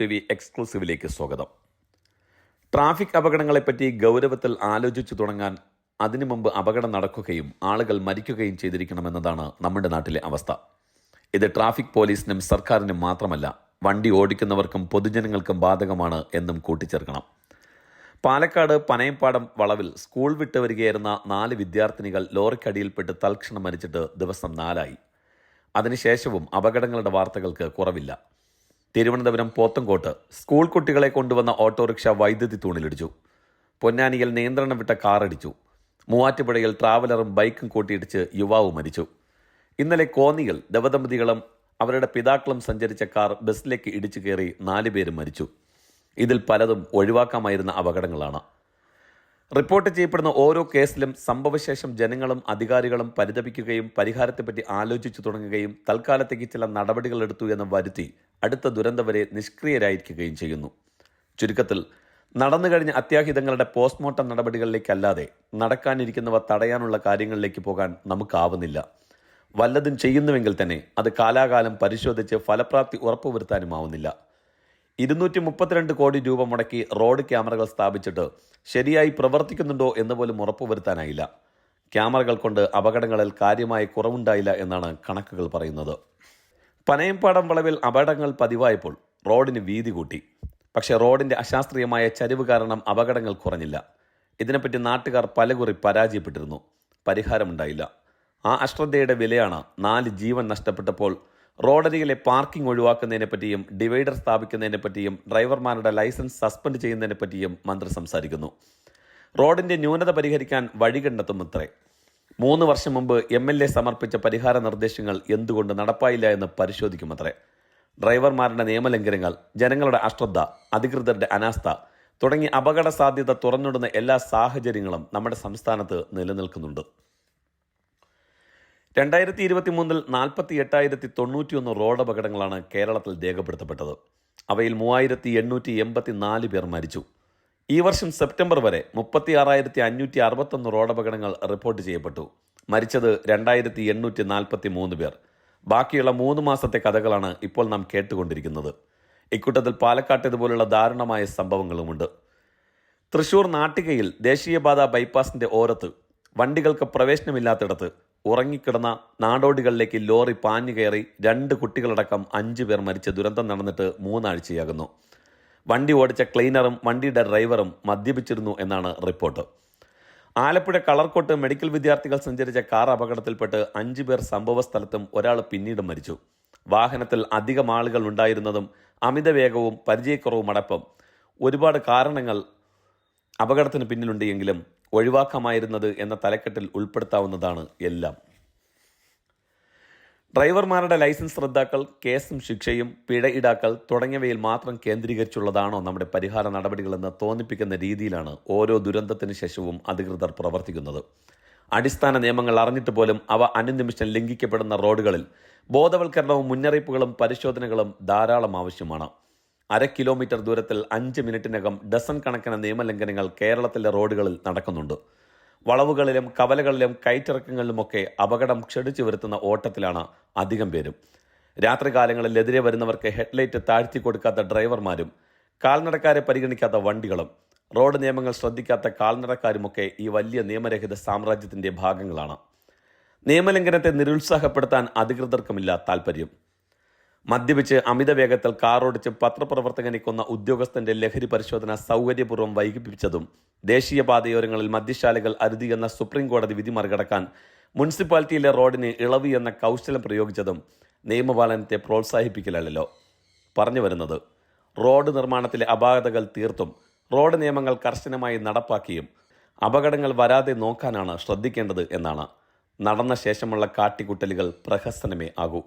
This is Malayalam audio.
ടി വി എക്സ്ക്ലൂസീവിലേക്ക് സ്വാഗതം. ട്രാഫിക് അപകടങ്ങളെപ്പറ്റി ഗൗരവത്തിൽ ആലോചിച്ചു തുടങ്ങാൻ അതിനു മുമ്പ് അപകടം നടക്കുകയും ആളുകൾ മരിക്കുകയും ചെയ്തിരിക്കണമെന്നതാണ് നമ്മുടെ നാട്ടിലെ അവസ്ഥ. ഇത് ട്രാഫിക് പോലീസിനും സർക്കാരിനും മാത്രമല്ല വണ്ടി ഓടിക്കുന്നവർക്കും പൊതുജനങ്ങൾക്കും ബാധകമാണ് എന്നും കൂട്ടിച്ചേർക്കണം. പാലക്കാട് പനയംപാടം വളവിൽ സ്കൂൾ വിട്ട് വരികയായിരുന്ന നാല് വിദ്യാർത്ഥിനികൾ ലോറിക്കടിയിൽപ്പെട്ട് തൽക്ഷണം മരിച്ചിട്ട് ദിവസം നാലായി. അതിനുശേഷവും അപകടങ്ങളുടെ വാർത്തകൾക്ക് കുറവില്ല. തിരുവനന്തപുരം പോത്തങ്കോട്ട് സ്കൂൾ കുട്ടികളെ കൊണ്ടുവന്ന ഓട്ടോറിക്ഷ വൈദ്യുതി തൂണിലിടിച്ചു. പൊന്നാനിയിൽ നിയന്ത്രണം വിട്ട കാറടിച്ചു മൂവാറ്റുപുഴയിൽ ട്രാവലറും ബൈക്കും കൂട്ടിയിടിച്ച് യുവാവ് മരിച്ചു. ഇന്നലെ കോന്നിയിൽ ദവദമ്പതികളും അവരുടെ പിതാക്കളും സഞ്ചരിച്ച കാർ ബസ്സിലേക്ക് ഇടിച്ചു കയറി നാലുപേരും മരിച്ചു. ഇതിൽ പലതും ഒഴിവാക്കാമായിരുന്ന അപകടങ്ങളാണ്. റിപ്പോർട്ട് ചെയ്യപ്പെടുന്ന ഓരോ കേസിലും സംഭവശേഷം ജനങ്ങളും അധികാരികളും പരിതപിക്കുകയും പരിഹാരത്തെപ്പറ്റി ആലോചിച്ചു തുടങ്ങുകയും തൽക്കാലത്തേക്ക് ചില നടപടികൾ എടുത്തു എന്ന് വരുത്തി അടുത്ത ദുരന്തം വരെ നിഷ്ക്രിയരായിരിക്കുകയും ചെയ്യുന്നു. ചുരുക്കത്തിൽ നടന്നു കഴിഞ്ഞ അത്യാഹിതങ്ങളുടെ പോസ്റ്റ്മോർട്ടം നടപടികളിലേക്കല്ലാതെ നടക്കാനിരിക്കുന്നവ തടയാനുള്ള കാര്യങ്ങളിലേക്ക് പോകാൻ നമുക്കാവുന്നില്ല. വല്ലതും ചെയ്യുന്നുവെങ്കിൽ തന്നെ അത് കാലാകാലം പരിശോധിച്ച് ഫലപ്രാപ്തി ഉറപ്പുവരുത്താനുമാവുന്നില്ല. ഇരുന്നൂറ്റി മുപ്പത്തിരണ്ട് കോടി രൂപ മുടക്കി റോഡ് ക്യാമറകൾ സ്ഥാപിച്ചിട്ട് ശരിയായി പ്രവർത്തിക്കുന്നുണ്ടോ എന്ന് പോലും ഉറപ്പുവരുത്താനായില്ല. ക്യാമറകൾ കൊണ്ട് അപകടങ്ങളിൽ കാര്യമായ കുറവുണ്ടായില്ല എന്നാണ് കണക്കുകൾ പറയുന്നത്. പനയംപാടം വളവിൽ അപകടങ്ങൾ പതിവായപ്പോൾ റോഡിന് വീതി കൂട്ടി. പക്ഷേ റോഡിന്റെ അശാസ്ത്രീയമായ ചരിവ് കാരണം അപകടങ്ങൾ കുറഞ്ഞില്ല. ഇതിനെപ്പറ്റി നാട്ടുകാർ പലകുറി പരാജയപ്പെട്ടിരുന്നു. പരിഹാരമുണ്ടായില്ല. ആ അശ്രദ്ധയുടെ വിലയാണ് നാല് ജീവൻ നഷ്ടപ്പെട്ടപ്പോൾ റോഡരികിലെ പാർക്കിംഗ് ഒഴിവാക്കുന്നതിനെ പറ്റിയും ഡിവൈഡർ സ്ഥാപിക്കുന്നതിനെ പറ്റിയും ഡ്രൈവർമാരുടെ ലൈസൻസ് സസ്പെൻഡ് ചെയ്യുന്നതിനെ പറ്റിയും മന്ത്രി സംസാരിക്കുന്നു. റോഡിന്റെ ന്യൂനത പരിഹരിക്കാൻ വഴി കണ്ടെത്തുമത്രേ മൂന്ന് വർഷം മുമ്പ് എം എൽ എ സമർപ്പിച്ച പരിഹാര നിർദ്ദേശങ്ങൾ എന്തുകൊണ്ട് നടപ്പായില്ല എന്ന് പരിശോധിക്കുമത്രേ ഡ്രൈവർമാരുടെ നിയമലംഘനങ്ങൾ ജനങ്ങളുടെ അശ്രദ്ധ അധികൃതരുടെ അനാസ്ഥ തുടങ്ങി അപകട സാധ്യത തുറന്നിടുന്ന എല്ലാ സാഹചര്യങ്ങളും നമ്മുടെ സംസ്ഥാനത്ത് നിലനിൽക്കുന്നുണ്ട്. രണ്ടായിരത്തി ഇരുപത്തി മൂന്നിൽ നാൽപ്പത്തി എട്ടായിരത്തി തൊണ്ണൂറ്റിയൊന്ന് റോഡ് അപകടങ്ങളാണ് കേരളത്തിൽ രേഖപ്പെടുത്തപ്പെട്ടത്. അവയിൽ മൂവായിരത്തി എണ്ണൂറ്റി എൺപത്തി നാല് പേർ മരിച്ചു. ഈ വർഷം സെപ്റ്റംബർ വരെ മുപ്പത്തി ആറായിരത്തി അഞ്ഞൂറ്റി അറുപത്തൊന്ന് റോഡ് അപകടങ്ങൾ റിപ്പോർട്ട് ചെയ്യപ്പെട്ടു. മരിച്ചത് രണ്ടായിരത്തി എണ്ണൂറ്റി നാൽപ്പത്തി മൂന്ന് പേർ. ബാക്കിയുള്ള മൂന്ന് മാസത്തെ കഥകളാണ് ഇപ്പോൾ നാം കേട്ടുകൊണ്ടിരിക്കുന്നത്. ഇക്കൂട്ടത്തിൽ പാലക്കാട്ടേതുപോലുള്ള ദാരുണമായ സംഭവങ്ങളുമുണ്ട്. തൃശൂർ നാട്ടികയിൽ ദേശീയപാത ബൈപ്പാസിന്റെ ഓരത്ത് വണ്ടികൾക്ക് പ്രവേശനമില്ലാത്തിടത്ത് ഉറങ്ങിക്കിടന്ന നാടോടികളിലേക്ക് ലോറി പാഞ്ഞു കയറി രണ്ട് കുട്ടികളടക്കം അഞ്ചു പേർ മരിച്ച ദുരന്തം നടന്നിട്ട് മൂന്നാഴ്ചയാകുന്നു. വണ്ടി ഓടിച്ച ക്ലീനറും വണ്ടിയുടെ ഡ്രൈവറും മദ്യപിച്ചിരുന്നു എന്നാണ് റിപ്പോർട്ട്. ആലപ്പുഴ കളർക്കോട്ട് മെഡിക്കൽ വിദ്യാർത്ഥികൾ സഞ്ചരിച്ച കാർ അപകടത്തിൽപ്പെട്ട് അഞ്ചു പേർ സംഭവ സ്ഥലത്തും ഒരാൾ പിന്നീട് മരിച്ചു. വാഹനത്തിൽ അധികം ആളുകൾ ഉണ്ടായിരുന്നതും അമിതവേഗവും പരിചയക്കുറവും അടപ്പം ഒരുപാട് കാരണങ്ങൾ അപകടത്തിന് പിന്നിലുണ്ട് എങ്കിലും ഒഴിവാക്കാമായിരുന്നത് എന്ന തലക്കെട്ടിൽ ഉൾപ്പെടുത്താവുന്നതാണ് എല്ലാം. ഡ്രൈവർമാരുടെ ലൈസൻസ് റദ്ദാക്കൽ കേസും ശിക്ഷയും പിഴ ഈടാക്കൽ തുടങ്ങിയവയിൽ മാത്രം കേന്ദ്രീകരിച്ചുള്ളതാണോ നമ്മുടെ പരിഹാര നടപടികളെന്ന് തോന്നിപ്പിക്കുന്ന രീതിയിലാണ് ഓരോ ദുരന്തത്തിന് ശേഷവും അധികൃതർ പ്രവർത്തിക്കുന്നത്. അടിസ്ഥാന നിയമങ്ങൾ അറിഞ്ഞിട്ട് പോലും അവ അനുനിമിഷം ലംഘിക്കപ്പെടുന്ന റോഡുകളിൽ ബോധവൽക്കരണവും മുന്നറിയിപ്പുകളും പരിശോധനകളും ധാരാളം ആവശ്യമാണ്. അര കിലോമീറ്റർ ദൂരത്തിൽ അഞ്ച് മിനിറ്റിനകം ഡസൺ കണക്കിന് നിയമലംഘനങ്ങൾ കേരളത്തിലെ റോഡുകളിൽ നടക്കുന്നുണ്ട്. വളവുകളിലും കവലകളിലും കയറ്റിറക്കങ്ങളിലുമൊക്കെ അപകടം ക്ഷണിച്ചു വരുത്തുന്ന ഓട്ടത്തിലാണ് അധികം പേരും. രാത്രികാലങ്ങളിൽ എതിരെ വരുന്നവർക്ക് ഹെഡ്ലൈറ്റ് താഴ്ത്തി കൊടുക്കാത്ത ഡ്രൈവർമാരും കാൽനടക്കാരെ പരിഗണിക്കാത്ത വണ്ടികളും റോഡ് നിയമങ്ങൾ ശ്രദ്ധിക്കാത്ത കാൽനടക്കാരുമൊക്കെ ഈ വലിയ നിയമരഹിത സാമ്രാജ്യത്തിന്റെ ഭാഗങ്ങളാണ്. നിയമലംഘനത്തെ നിരുത്സാഹപ്പെടുത്താൻ അധികൃതർക്കുമില്ല താൽപ്പര്യം മദ്യപിച്ച് അമിത വേഗത്തിൽ കാറോടിച്ച് പത്രപ്രവർത്തകനെ കൊന്ന ഉദ്യോഗസ്ഥന്റെ ലഹരി പരിശോധന സൗകര്യപൂർവം വൈകിപ്പിച്ചതും ദേശീയപാതയോരങ്ങളിൽ മദ്യശാലകൾ അരുതി എന്ന സുപ്രീം കോടതി വിധി മറികടക്കാൻ മുനിസിപ്പാലിറ്റിയിലെ റോഡിന് ഇളവ് എന്ന കൗശലം പ്രയോഗിച്ചതും നിയമപാലനത്തെ പ്രോത്സാഹിപ്പിക്കലല്ലോ. പറഞ്ഞു വരുന്നത് റോഡ് നിർമ്മാണത്തിലെ അപാകതകൾ തീർത്തും റോഡ് നിയമങ്ങൾ കർശനമായി നടപ്പാക്കിയും അപകടങ്ങൾ വരാതെ നോക്കാനാണ് ശ്രദ്ധിക്കേണ്ടത് എന്നാണ്. നടന്ന ശേഷമുള്ള കാട്ടിക്കുട്ടലുകൾ പ്രഹസനമേ ആകൂ.